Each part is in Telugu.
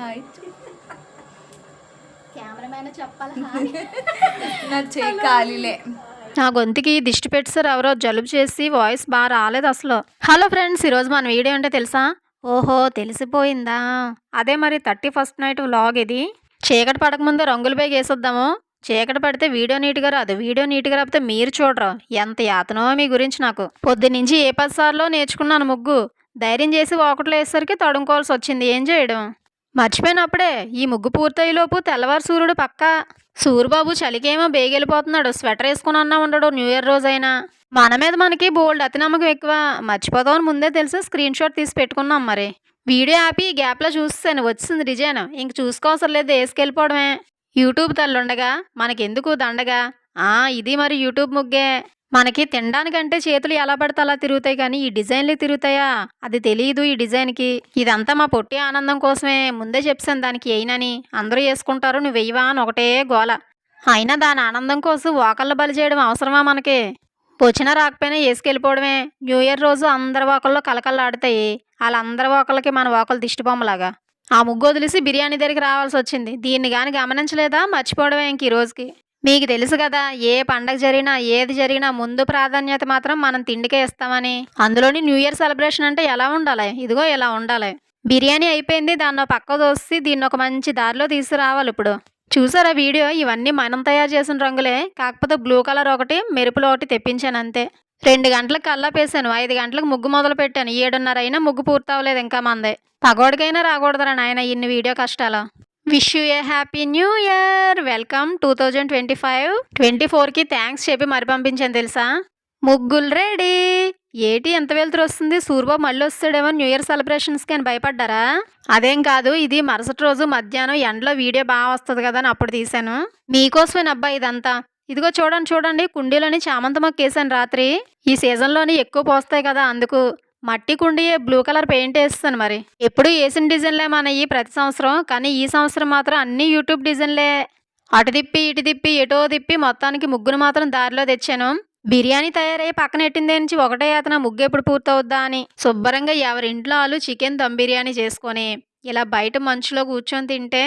హాయ్ కెమెరామ్యాన్ చెప్పాలి? నా చేయి ఖాళీలే నా గొంతుకి దిష్టి పెట్టారు ఎవరో జలుబు చేసి వాయిస్ బాగా రాలేదు అసలు. హలో ఫ్రెండ్స్ ఈరోజు మన వీడియో అంటే తెలుసా? ఓహో తెలిసిపోయిందా? అదే మరి థర్టీ ఫస్ట్ నైట్ వ్లాగ్ ఇది. చీకటి పడకముందే రంగులు బేగ వేసొద్దాము చీకటి పడితే వీడియో నీట్గా రాదు వీడియో నీట్గా రాకపోతే మీరు చూడరు. ఎంత యాతనో మీ గురించి నాకు. పొద్దున్నుంచి ఏ పది సార్లు నేర్చుకున్నాను ముగ్గు. ధైర్యం చేసి ఒకటిలో వేసరికి తడుముకోవాల్సి వచ్చింది. ఏం చేయడం? మర్చిపోయినప్పుడే ఈ ముగ్గు పూర్తయ్యేలోపు తెల్లవారు సూర్యుడు పక్క. సూర్యబాబు చలికేమో బేగెళ్ళిపోతున్నాడు. స్వెటర్ వేసుకుని అన్నా ఉండడు న్యూ ఇయర్ రోజైనా. మన మీద మనకి బోల్డ్ అతి నమ్మకం ఎక్కువ. మర్చిపోతామని ముందే తెలిసి స్క్రీన్ షాట్ తీసి పెట్టుకున్నాం మరి. వీడియో ఆపి ఈ గ్యాప్లో చూస్తాను వచ్చింది డిజైన్. ఇంక చూసుకోవసరం లేదు వేసుకెళ్ళిపోవడమే. యూట్యూబ్ తల్లుండగా మనకెందుకు దండగా? ఆ ఇది మరి యూట్యూబ్ ముగ్గే. మనకి తినడానికంటే చేతులు ఎలా పడితే అలా తిరుగుతాయి కానీ ఈ డిజైన్లు తిరుగుతాయా? అది తెలియదు ఈ డిజైన్కి. ఇదంతా మా పొట్టి ఆనందం కోసమే. ముందే చెప్పాను దానికి అయినని అందరూ వేసుకుంటారు నువ్వు వెయ్యవా అని ఒకటే గోల. అయినా దాని ఆనందం కోసం ఓకళ్ళు బలి చేయడం అవసరమా మనకి? వచ్చినా రాకపోయినా వేసుకెళ్ళిపోవడమే. న్యూ ఇయర్ రోజు అందరి ఓకల్లో కలకల్లాడుతాయి వాళ్ళందరి ఓకళ్ళకి మన ఓకలు దిష్టిబొమ్మలాగా. ఆ ముగ్గు వదిలేసి బిర్యానీ దగ్గరికి రావాల్సి వచ్చింది. దీన్ని కానీ గమనించలేదా? మర్చిపోవడమే ఇంక ఈ రోజుకి. మీకు తెలుసు కదా ఏ పండగ జరిగినా ఏది జరిగినా ముందు ప్రాధాన్యత మాత్రం మనం తిండికే ఇస్తామని. అందులోని న్యూ ఇయర్ సెలబ్రేషన్ అంటే ఎలా ఉండాలి? ఇదిగో ఇలా ఉండాలి? బిర్యానీ అయిపోయింది దాన్ని పక్క దోసి దీన్ని ఒక మంచి దారిలో తీసుకురావాలి ఇప్పుడు. చూసారా వీడియో? ఇవన్నీ మనం తయారు చేసిన రంగులే. కాకపోతే బ్లూ కలర్ ఒకటి మెరుపులో ఒకటి తెప్పించాను అంతే. రెండు గంటలకు కల్లాపేసాను ఐదు గంటలకు ముగ్గు మొదలు పెట్టాను ఏడున్నర అయినా ముగ్గు పూర్తవలేదు ఇంకా మందే. పగోడికైనా రాకూడదురా నాయన ఇన్ని వీడియో కష్టాలు. Wish you a happy new year welcome two thousand twenty five twenty ఫోర్కి థ్యాంక్స్ చెప్పి మరి పంపించాను తెలుసా? ముగ్గులు రెడీ ఏటి ఎంత వెళ్తురు వస్తుంది? సూర్యబాబు మళ్ళీ వస్తాడేమో న్యూ ఇయర్ సెలబ్రేషన్స్కి అని భయపడ్డారా? అదేం కాదు ఇది మరుసటి రోజు మధ్యాహ్నం ఎండలో వీడియో బాగా వస్తుంది కదా అని అప్పుడు తీశాను. మీకోసమే అబ్బాయి ఇదంతా? ఇదిగో చూడండి చూడండి కుండీలోని చామంతి మొక్క వేసాను రాత్రి. ఈ సీజన్లోని ఎక్కువ పోస్తాయి కదా అందుకు. మట్టి కుండియే బ్లూ కలర్ పెయింట్ వేస్తాను మరి. ఎప్పుడు వేసిన డిజైన్లే మనవి ప్రతి సంవత్సరం కానీ ఈ సంవత్సరం మాత్రం అన్ని యూట్యూబ్ డిజైన్లే అటు తిప్పి ఇటు తిప్పి ఎటో తిప్పి మొత్తానికి ముగ్గురు మాత్రం దారిలో తెచ్చాను. బిర్యానీ తయారయ్యి పక్కన ఎట్టిందే నుంచి ఒకటే అతను ముగ్గు ఎప్పుడు పూర్తవుద్దా అని. శుభ్రంగా ఎవరింట్లో వాళ్ళు చికెన్ దమ్ బిర్యానీ చేసుకొని ఇలా బయట మంచులో కూర్చొని తింటే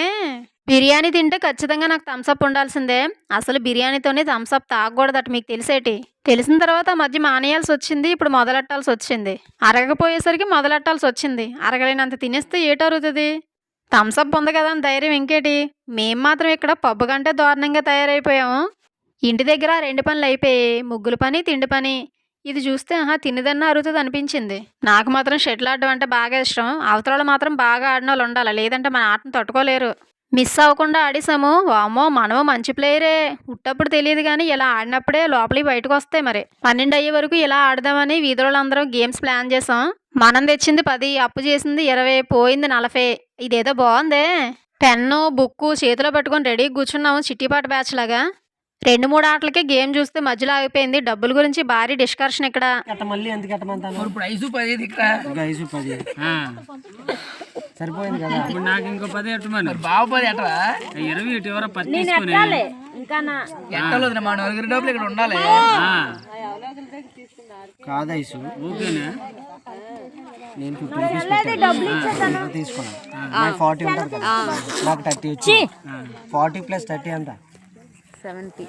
బిర్యానీ తింటే ఖచ్చితంగా నాకు థమ్స్అప్ ఉండాల్సిందే. అసలు బిర్యానీతోనే థమ్స్అప్ తాగకూడదట మీకు తెలిసేటి. తెలిసిన తర్వాత మధ్య మానేయాల్సి వచ్చింది ఇప్పుడు మొదలెట్టాల్సి వచ్చింది. అరగపోయేసరికి మొదలెట్టాల్సి వచ్చింది. అరగలేనంత తినేస్తే ఏటరుగుతుంది? థమ్స్అప్ ఉంది కదా అని ధైర్యం ఇంకేటి? మేం మాత్రం ఇక్కడ పబ్బు కంటే దారుణంగా తయారైపోయాము. ఇంటి దగ్గర రెండు పనులు అయిపోయి ముగ్గుల పని తిండి పని. ఇది చూస్తే ఆహా తిన్నదన్నా అరుగుతుంది అనిపించింది. నాకు మాత్రం షటిల్ ఆడడం అంటే బాగా ఇష్టం. అవతల మాత్రం బాగా ఆడిన వాళ్ళు ఉండాలి. లేదంటే మన ఆటను తట్టుకోలేరు. మిస్ అవ్వకుండా ఆడేసాము వామ్మో మనము మంచి ప్లేయరే. ఉట్టప్పుడు తెలియదు కానీ ఇలా ఆడినప్పుడే లోపలికి బయటకు వస్తాయి మరి. పన్నెండు అయ్యే వరకు ఇలా ఆడదామని వీధులందరం గేమ్స్ ప్లాన్ చేసాం మనం తెచ్చింది పది అప్పు చేసింది ఇరవై పోయింది నలభై. ఇదేదో బాగుందే పెన్ను బుక్కు చేతిలో పట్టుకొని రెడీ కూర్చున్నాము చిట్టిపాటు బ్యాచ్ లాగా. రెండు మూడు ఆటలకే గేమ్ చూస్తే మధ్యలో ఆగిపోయింది. డబ్బుల గురించి భారీ డిస్కషన్ ఇక్కడ. మళ్ళీ ఎంత కట్టమంటాను ఇప్పుడు ఐదు పది ఇక్కడ. ఐదు సరిపోయింది కదా? ఇప్పుడు నాకు ఇంకో పది ఎట్టమని బాబు పది ఎట్రా? ఇరవై ఇటు ఎవరో పది తీసుకుని ఎట్టలేదు మా నలుగురి డబ్బులు ఇక్కడ ఉండాలి. ఆ, కాదు ఐసు. ఓకేనా? నేను ఫిఫ్టీ రూపీస్ పెట్టాను. తీసుకున్నాను నాకు ఫార్టీ ఉంటుంది కదా. నాకు థర్టీ వచ్చి ఫార్టీ ప్లస్ థర్టీ సెవెంటీ.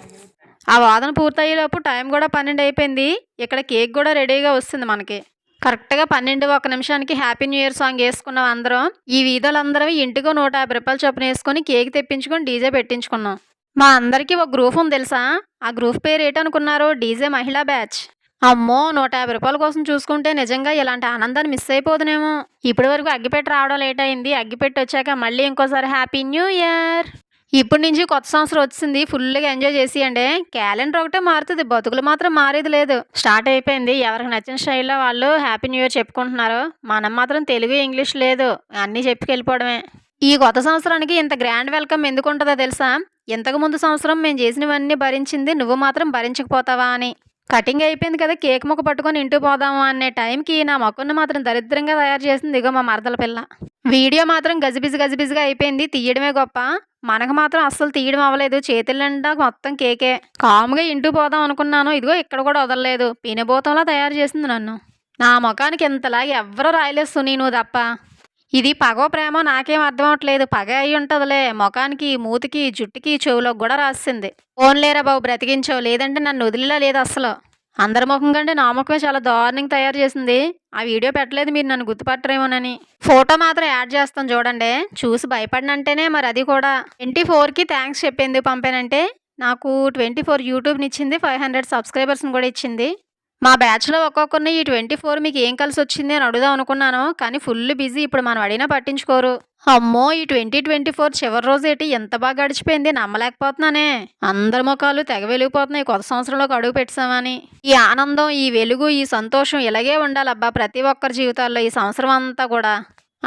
ఆ వాదన పూర్తయ్యేలోపు టైం కూడా పన్నెండు అయిపోయింది. ఇక్కడ కేక్ కూడా రెడీగా వస్తుంది మనకి. కరెక్ట్గా పన్నెండు ఒక నిమిషానికి హ్యాపీ న్యూ ఇయర్ సాంగ్ వేసుకున్నాం అందరం. ఈ వీధులందరం ఇంటికో నూట యాభై రూపాయలు చొప్పున వేసుకొని కేక్ తెప్పించుకొని డీజే పెట్టించుకున్నాం. మా అందరికీ ఒక గ్రూప్ ఉంది తెలుసా? ఆ గ్రూప్ పేరు ఏంటనుకున్నారు? డీజే మహిళా బ్యాచ్. అమ్మో నూట యాభై రూపాయల కోసం చూసుకుంటే నిజంగా ఇలాంటి ఆనందాన్ని మిస్ అయిపోదునేమో. ఇప్పటి వరకు అగ్గిపెట్టి రావడం లేట్ అయింది. అగ్గిపెట్టి వచ్చాక మళ్ళీ ఇంకోసారి హ్యాపీ న్యూ ఇయర్. ఇప్పటి నుంచి కొత్త సంవత్సరం వచ్చింది ఫుల్గా ఎంజాయ్ చేసేయండి. క్యాలెండర్ ఒకటే మారుతుంది బతుకులు మాత్రం మారేది లేదు. స్టార్ట్ అయిపోయింది ఎవరికి నచ్చిన స్టైల్లో వాళ్ళు హ్యాపీ న్యూ ఇయర్ చెప్పుకుంటున్నారు. మనం మాత్రం తెలుగు ఇంగ్లీష్ లేదు అన్నీ చెప్పుకెళ్ళిపోవడమే ఈ కొత్త సంవత్సరానికి ఇంత గ్రాండ్ వెల్కమ్ ఎందుకు ఉంటుందో తెలుసా? ఇంతకు ముందు సంవత్సరం మేము చేసినవన్నీ భరించింది నువ్వు మాత్రం భరించకపోతావా అని. కటింగ్ అయిపోయింది కదా కేక్ ముక్క పట్టుకొని ఇంటూ పోదాము అనే టైంకి నా మొక్కను మాత్రం దరిద్రంగా తయారు చేసింది. ఇగో మా మరదల పిల్ల. వీడియో మాత్రం గజిబిజి గజిబిజిగా అయిపోయింది. తీయడమే గొప్ప. మనకు మాత్రం అస్సలు తీయడం అవ్వలేదు. చేతుల నిండా మొత్తం కేకే. కాముగా ఇంటూ పోదాం అనుకున్నాను. ఇదిగో ఇక్కడ కూడా వదలలేదు. పినబోతంలా తయారు చేసింది నన్ను. నా ముఖానికి ఇంతలా ఎవ్వరూ రాయలేదు సునీ నువ్వు తప్ప. ఇది పగో ప్రేమో నాకేం అర్థం అవట్లేదు పగ అయి ఉంటుందిలే. ముఖానికి మూతికి జుట్టుకి చెవులోకి కూడా రాసింది. లేరా బాబు? బ్రతికించావు. లేదంటే నన్ను వదిలిలా లేదు అసలు. అందరి ముఖం కంటే నా ముఖమే చాలా దారుణంగా తయారు చేసింది. ఆ వీడియో పెట్టలేదు మీరు నన్ను గుర్తుపట్టరేమోనని. ఫోటో మాత్రం యాడ్ చేస్తాను చూడండి. చూసి భయపడినంటేనే మరి అది కూడా. ట్వంటీ ఫోర్కి థ్యాంక్స్ చెప్పేందుకు పంపానంటే నాకు ట్వంటీ ఫోర్ యూట్యూబ్ని ఇచ్చింది ఫైవ్ హండ్రెడ్ సబ్స్క్రైబర్స్ని కూడా ఇచ్చింది. మా బ్యాచ్లో ఒక్కొక్కరిని ఈ ట్వంటీ ఫోర్ మీకు ఏం కలిసి వచ్చింది అని అడుగుదాం అనుకున్నాను కానీ ఫుల్ బిజీ ఇప్పుడు మనం అడిగినా పట్టించుకోరు. అమ్మో ఈ ట్వంటీ ట్వంటీ ఫోర్ చివరి రోజు ఏంటి? ఎంత బాగా గడిచిపోయింది? నమ్మలేకపోతున్నానే. అందరి ముఖాలు తెగ వెలిగిపోతున్నాయి. కొత్త సంవత్సరంలోకి అడుగు పెట్టామని ఈ ఆనందం ఈ వెలుగు ఈ సంతోషం ఇలాగే ఉండాలబ్బా ప్రతి ఒక్కరి జీవితాల్లో ఈ సంవత్సరం అంతా కూడా.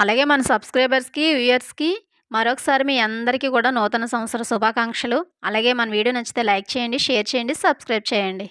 అలాగే మన సబ్స్క్రైబర్స్కి వ్యూయర్స్కి మరొకసారి మీ అందరికీ కూడా నూతన సంవత్సర శుభాకాంక్షలు. అలాగే మన వీడియో నచ్చితే లైక్ చేయండి షేర్ చేయండి సబ్స్క్రైబ్ చేయండి.